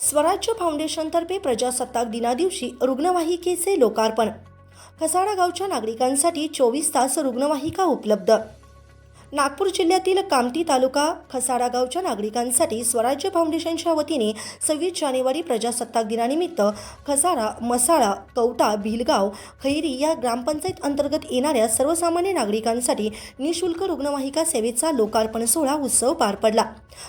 स्वराज्य फाउंडेशनतर्फे प्रजासत्ताक दिनादिवशी रुग्णवाहिकेचे लोकार्पण. खसाडा गावच्या नागरिकांसाठी चोवीस तास रुग्णवाहिका उपलब्ध. नागपूर जिल्ह्यातील कामठी तालुका खसाडा गावच्या नागरिकांसाठी स्वराज्य फाउंडेशनच्या वतीने सव्वीस जानेवारी प्रजासत्ताक दिनानिमित्त खसाडा मसाळा कवटा भिलगाव खैरी या ग्रामपंचायत अंतर्गत येणाऱ्या सर्वसामान्य नागरिकांसाठी निशुल्क रुग्णवाहिका सेवेचा लोकार्पण सोहळा उत्सव पार पडला.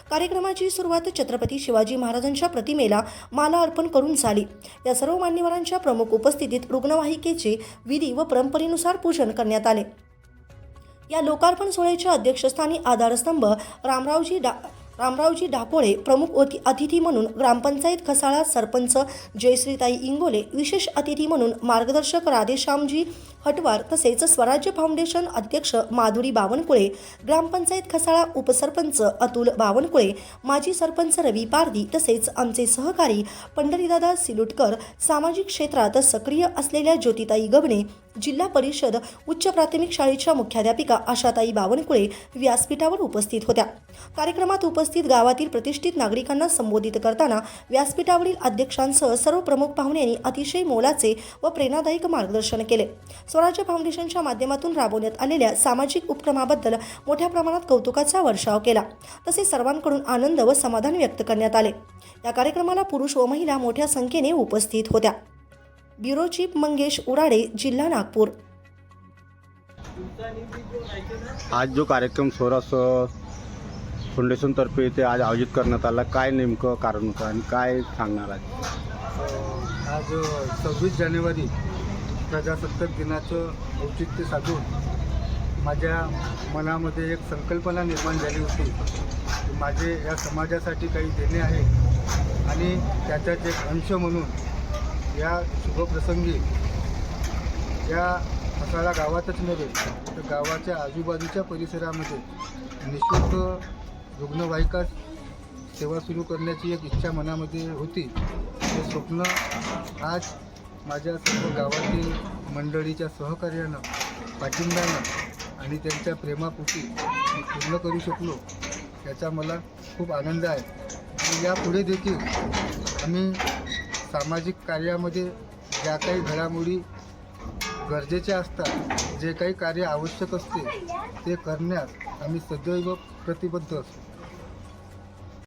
कार्यक्रमाची सुरुवात छत्रपती शिवाजी महाराजांच्या प्रतिमेला माला अर्पण करून झाली. या सर्व मान्यवरांच्या प्रमुख उपस्थितीत रुग्णवाहिकेचे विधी व परंपरेनुसार पूजन करण्यात आले. या लोकार्पण सोहळ्याच्या अध्यक्षस्थानी आधारस्तंभ रामरावजी डा रामरावजी डापोळे प्रमुख अतिथी म्हणून ग्रामपंचायत खसाळा सरपंच जयश्रीताई इंगोले विशेष अतिथी म्हणून मार्गदर्शक राधेश्यामजी हटवार तसेच स्वराज्य फाउंडेशन अध्यक्ष माधुरी बावनकुळे ग्रामपंचायत खसाळा उपसरपंच अतुल बावनकुळे माजी सरपंच रवी पारदी तसेच आमचे सहकारी पंढरीदादा सिलुटकर सामाजिक क्षेत्रात सक्रिय असलेल्या ज्योतिताई गबणे जिल्हा परिषद उच्च प्राथमिक शाळेच्या मुख्याध्यापिका आशाताई बावनकुळे व्यासपीठावर उपस्थित होत्या. कार्यक्रमात उपस्थित गावातील प्रतिष्ठित नागरिकांना संबोधित करताना व्यासपीठावरील अध्यक्षांसह सर्व प्रमुख पाहुण्यांनी अतिशय मोलाचे व प्रेरणादायक मार्गदर्शन केले. स्वराज्य फाउंडेशनच्या माध्यमातून राबवण्यात आलेल्या सामाजिक उपक्रमाबद्दल मोठ्या प्रमाणात कौतुकाचा वर्षाव केला. तसेच सर्वांकडून आनंद व समाधान व्यक्त करण्यात आले. या कार्यक्रमाला पुरुष व महिला मोठ्या संख्येने उपस्थित होत्या. ब्युरो चीफ मंगेश उराडे जिल्हा नागपूर. आज जो कार्यक्रम स्वराज फाउंडेशनतर्फे इथे आज आयोजित करण्यात आला काय नेमकं कारण होतं आणि काय सांगणार आहे आज सव्वीस जानेवारी प्रजासत्ताक दिनाचं औचित्य साधून माझ्या मनामध्ये एक संकल्पना निर्माण झाली होती. की माझे या समाजासाठी काही देणे आहे आणि त्याचाच एक अंश म्हणून या शुभप्रसंगी या असाळा गावातच नव्हे तर गावाच्या आजूबाजूच्या परिसरामध्ये निशुल्क रुग्णवाहिका सेवा सुरू करण्याची एक इच्छा मनामध्ये होती. ते स्वप्न आज माझ्या सर्व गावातील मंडळीच्या सहकार्यानं पाठिंब्यानं आणि त्यांच्या प्रेमापोटी मी पूर्ण करू शकलो याचा मला खूप आनंद आहे. आणि यापुढे देखील आम्ही सामाजिक कार्यामध्ये ज्या काही घडामोडी गरजेच्या असतात जे काही कार्य आवश्यक असते ते करण्यास आम्ही सदैव प्रतिबद्ध असतो.